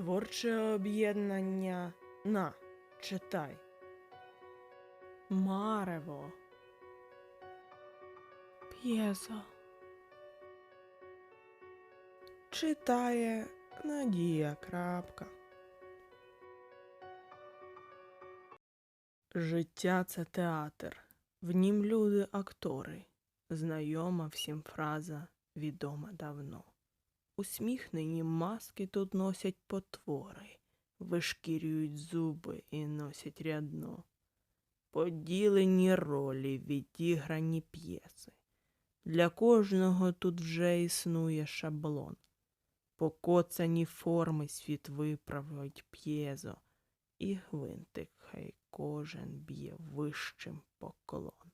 Творче об'єднання на читай. Марево. П'єзо. Читає Надія Крапка. Життя це театр. В нім люди актори. Знайома всім фраза, відома давно. Усміхнені маски тут носять потвори, вишкірюють зуби і носять рядно. Поділені ролі, відіграні п'єси. Для кожного тут вже існує шаблон. Покоцані форми світ виправить п'єзо, і гвинтик хай кожен б'є вищим поклон.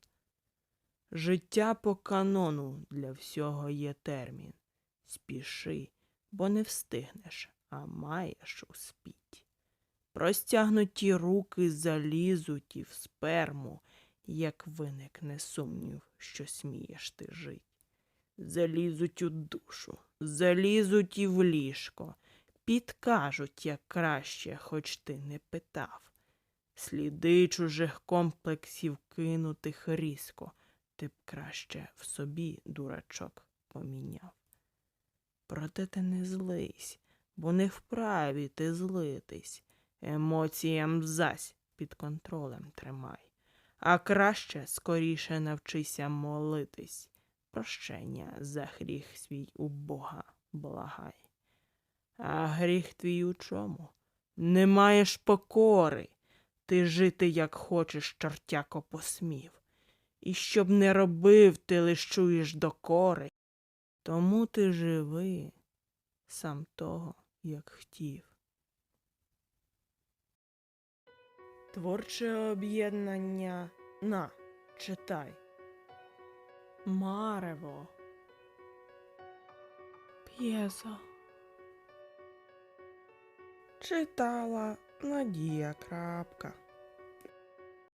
Життя по канону для всього є термін. Спіши, бо не встигнеш, а маєш успіть. Простягнуті руки залізуть і в сперму, як виникне сумнів, що смієш ти жить. Залізуть у душу, залізуть і в ліжко, підкажуть, як краще, хоч ти не питав. Сліди чужих комплексів кинутих різко, ти б краще в собі, дурачок, поміняв. Проте ти не злись, бо не вправі ти злитись. Емоціям зась під контролем тримай. А краще скоріше навчися молитись. Прощення за гріх свій у Бога благай. А гріх твій у чому? Не маєш покори. Ти жити, як хочеш, чортяко посмів. І щоб не робив, ти лиш чуєш докори. Тому ти живи сам того, як хотів. Творче об'єднання на читай. Марево. П'єзо. Читала Надія Крапка.